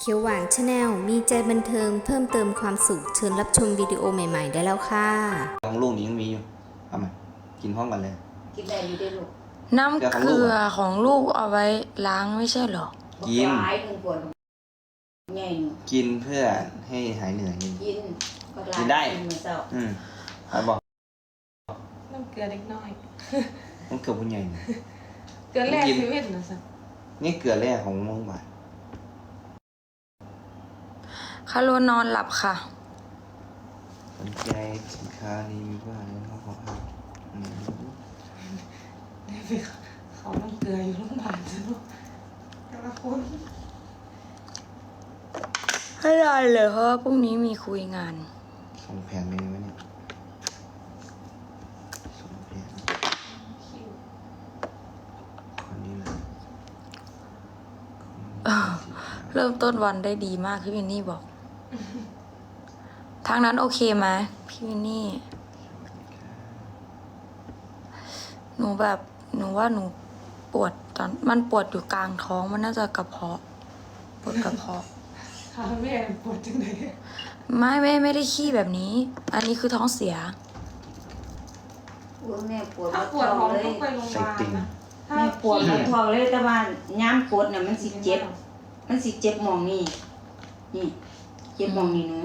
เขียวหวานชาแนลมีใจบันเทิงเพิ่มเติมความสุขเชิญรับชมวิดีโอใหม่ๆ ได้แล้วค่ะ ของลูกนี่ยังมีอยู่เอามากินพร้อมกันเลย กินได้อยู่ได้ลูกน้ำเกลือของลูกเอาไว้ล้างไม่ใช่เหรอ กิน หลายหนึ่งปวดใหญ่หนึ่งกินเพื่อให้หายเหนื่อยนี่ กินบักหลายกินได้ กินเหมือนเจ้าอืมใครบอกน้ำเกลือเล็กน้อย มันเกือบผู้ใหญ่นะ เกลือแร่กินชีวิตนะสันนี่เกลือแร่ของโรงพยาบาล คาโรนอนหลับค่ะ สนใจสินค้านี้มีบ้างในห้องของเราอืมเขาน้ำเกลืออยู่โรงพยาบาลซะลูกแต่ละคนไม่ได้เลยเพราะว่าพรุ่งนี้มีคุยงาน ส่งแผนไปไหมเนี่ยส่งแผนคนนี้นะเริ่มต้นวันได้ดีมากพี่วินนี่บอก ทางนั้นโอเคไหมพี่วินนี่ หนูแบบหนูว่าหนูปวดตอนมันปวดอยู่กลางท้องมันน่าจะกระเพาะ ปวดกระเพาะขาแม่ปวดจังเลยไม่ไม่ไม่ได้ขี้แบบนี้ อันนี้คือท้องเสียปวดแม่ปวดถ้ามาปวดท้ท้อองงเลต้อยงไปโรงพยาบาลนะถ้าแม่ปวดมาท้องเลยแต่ว่าย้ำปวดน่ะมันสิเจ็บ มันสิเจ็บหมองนี่ นี่ เจ็บมองนี่หนู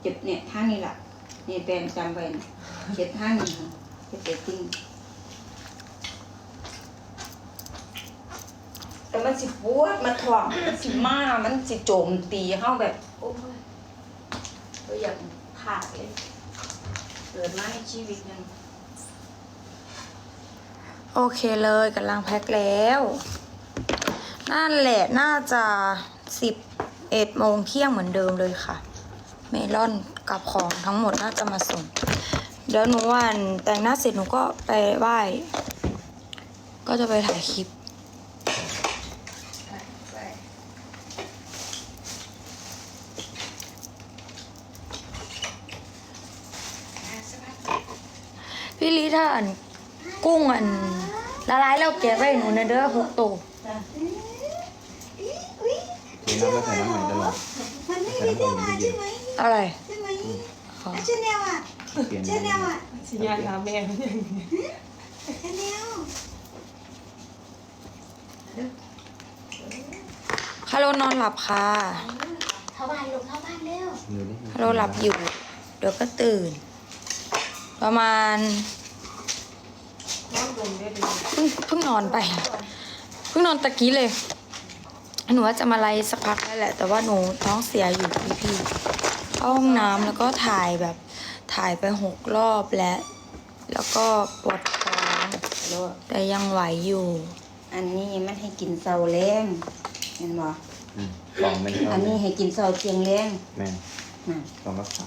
เจ็บเนี่ยท่านี่แหละนี่แปลนจำไว้นเจ็บท่านี่เจ็บเจ็บจริงแต่มันสิปวดมาท้องมันสิมามันสิโจมตีเฮาแบบโอ้ยก็อยากขาดเลยเกิดมาในชีวิตนึงโอเคเลยกำลังแพ็คแล้ว นั่นแหละน่าจะสิบ เอ็ดโมงเที่ยงเหมือนเดิมเลยค่ะ เมลอนกับของทั้งหมดน่าจะมาส่ง เดี๋ยวหนูวันแต่งหน้าเสร็จหนูก็ไปไหว้ ก็จะไปถ่ายคลิป พี่ลีถ้าอันกุ้งอันละลายแล้วแกะไว้หนูในเด้อหกตัว นน้ำแล้วใส่น้ำใหม่ตลอดมันไม่มีที่มาใช่ไหมอะไรใช่ไหมอ๋อชาแนลอะเปลี่ยนชาแนลอะสัญญาณหาแม่เป็นอย่างนี้ชาแนลคาโรนอนหลับค่ะเข้าบ้านลูกเข้าบ้านเร็วดูดิคาโรหลับอยู่ เดี๋ยวก็ตื่น ประมาณน้องดมได้ดีเพิ่งเพิ่งนอนไป เพิ่งนอนตะกี้เลย หนูว่าจะมาไล่สักพักแล้วแหละ แต่ว่าหนูท้องเสียอยู่พี่พี่ๆเข้าห้องน้ำแล้วก็ถ่ายแบบถ่ายไปหกรอบแล้ว แล้วก็ปวดท้องแต่ยังไหวอยู่ อันนี้มันให้กินเสาแรงเห็นบ่อืมกล่องเป็นอันนี้ให้กินเสาเทียงแรงแม่นน่ะกล่องรักษา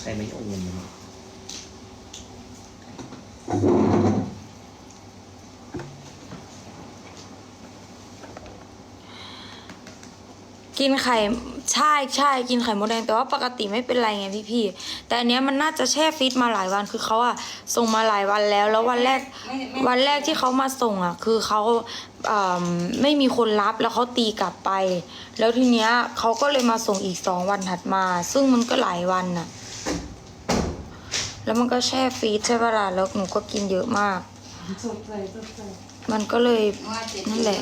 ใส่ไม่โอนเลย กินไข่ใช่ใช่กินไข่มดแดงแต่ว่าปกติไม่เป็นไรไงพี่พี่ๆแต่อันเนี้ยมันน่าจะแช่ฟิตมาหลายวันคือเขาอะส่งมาหลายวันแล้ว แล้ววันแรกไม่ไม่วันแรกที่เขามาส่งอะคือเขาอ่ำไม่มีคนรับแล้วเขาตีกลับไป แล้วทีเนี้ยเขาก็เลยมาส่งอีกสองวันถัดมา ซึ่งมันก็หลายวันน่ะแล้วมันก็แช่ฟรีซใช่ปะล่ะแล้วหนูก็กินเยอะมากสดใจสดใจมันก็เลยว่าเจ็บนั่นแหละ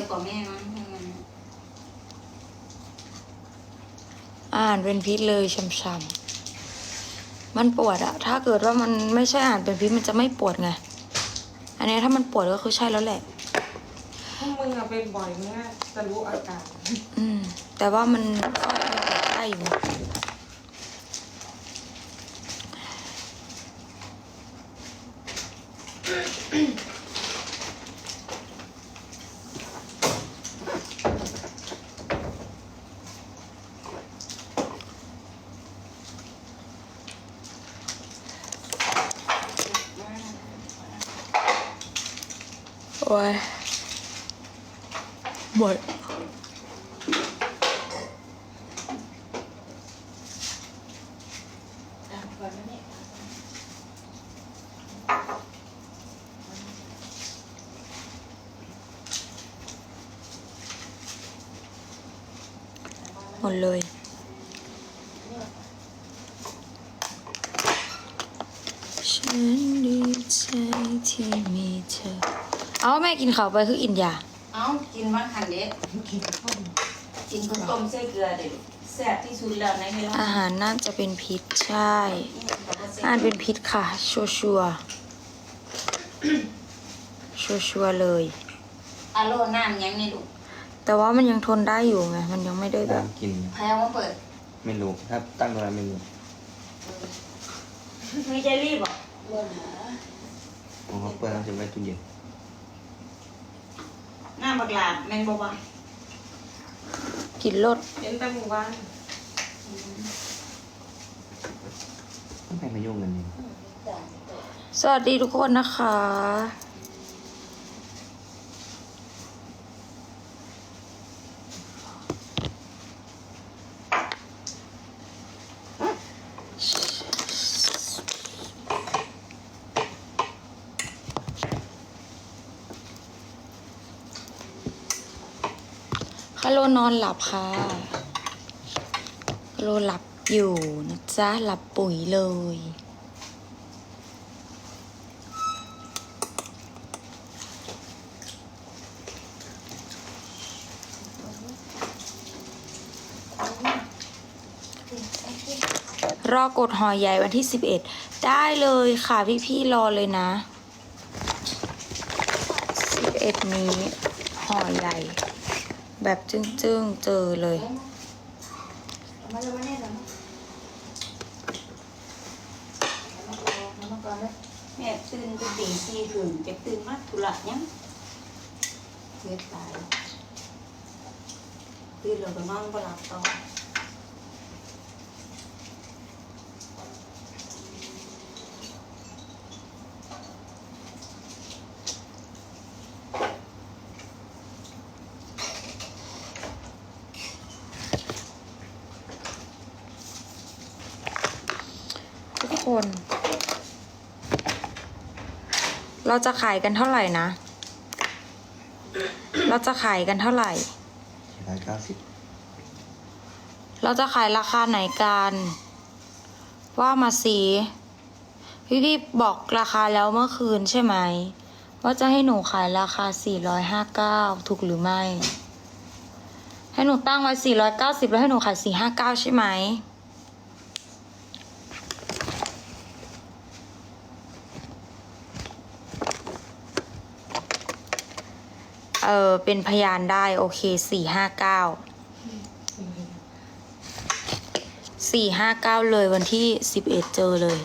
เย อะกว่าแม่มั้งให้มันอาหารเป็นพิษเลยช้ำๆมันปวดอะถ้าเกิดว่ามันไม่ใช่อาหารเป็นพิษมันจะไม่ปวดไง อันเนี้ยถ้ามันปวดก็คือใช่แล้วแหละ พวกมึงอะเป็นบ่อยมึงอะจะรู้อาการอืม แต่ว่ามันก็ได้อยู่โอ้ยหมดเม Why? What? một lời เอาแม่กินข้าวไปคืออินยาเอ้ากินมาขันเด็ดกินข้าวกินข้าวต้มใส่เกลือเด็ดแซ่บที่สุดแล้วในเมลอนอาหารน่าจะเป็นพิษใช่อาอาหารเป็นพิษค่ะ ชัวชัวร์ชัวชัวร์ๆเลยอาโลน้ำยังในลูกแต่ว่ามันยังทนได้อยู่ไง มันยังไม่ได้แบบน้ำกินใครเอามาเปิด ไม่รู้ถ้าตั้งเวลาไม่รู้มีใจรีบอะผมเขาเปิดน้ำจะไว้ตู้เย็นหน้า บักหลาบแมงบวากินรสเป็นแต่หมู่บ้านต้องไปมายุ่งกันนี่สวัสดีทุกคนนะคะ คาโลนอนหลับค่ะคาโลหลับอยู่นะจ๊ะ หลับปุ๋ยเลยรอกดหอใหญ่วันที่ 11 ได้เลยค่ะพี่ๆรอเลยนะ 11 นี้หอใหญ่ แบบจึ้งๆเจอเลย แม่ตื่นเป็นตีสี่ถึงจะตื่นมาธุระยังเสียตายตื่นเราก็นอนก็หลับต่อ ทุกคน เราจะขายกันเท่าไหร่นะ เราจะขายกันเท่าไหร่สี่ร้อยเก้าสิบเราจะขายราคาไหนกัน ว่ามาสิพี่พี่บอกราคาแล้วเมื่อคืนใช่ไหม ว่าจะให้หนูขายราคา 459 ถูกหรือไม่ ให้หนูตั้งไว้ 490 แล้วให้หนูขาย 459 ใช่ไหม เออเป็นพยานได้โอเคสี่ห้าเก้าสี่ห้าเก้าเลยวันที่สิบเอ็ดเจอเลย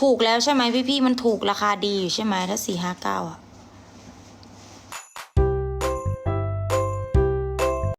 ถูกแล้วใช่ไหมพี่พี่มันถูกราคาดีอยู่ใช่ไหมถ้าสี่ห้าเก้าอะ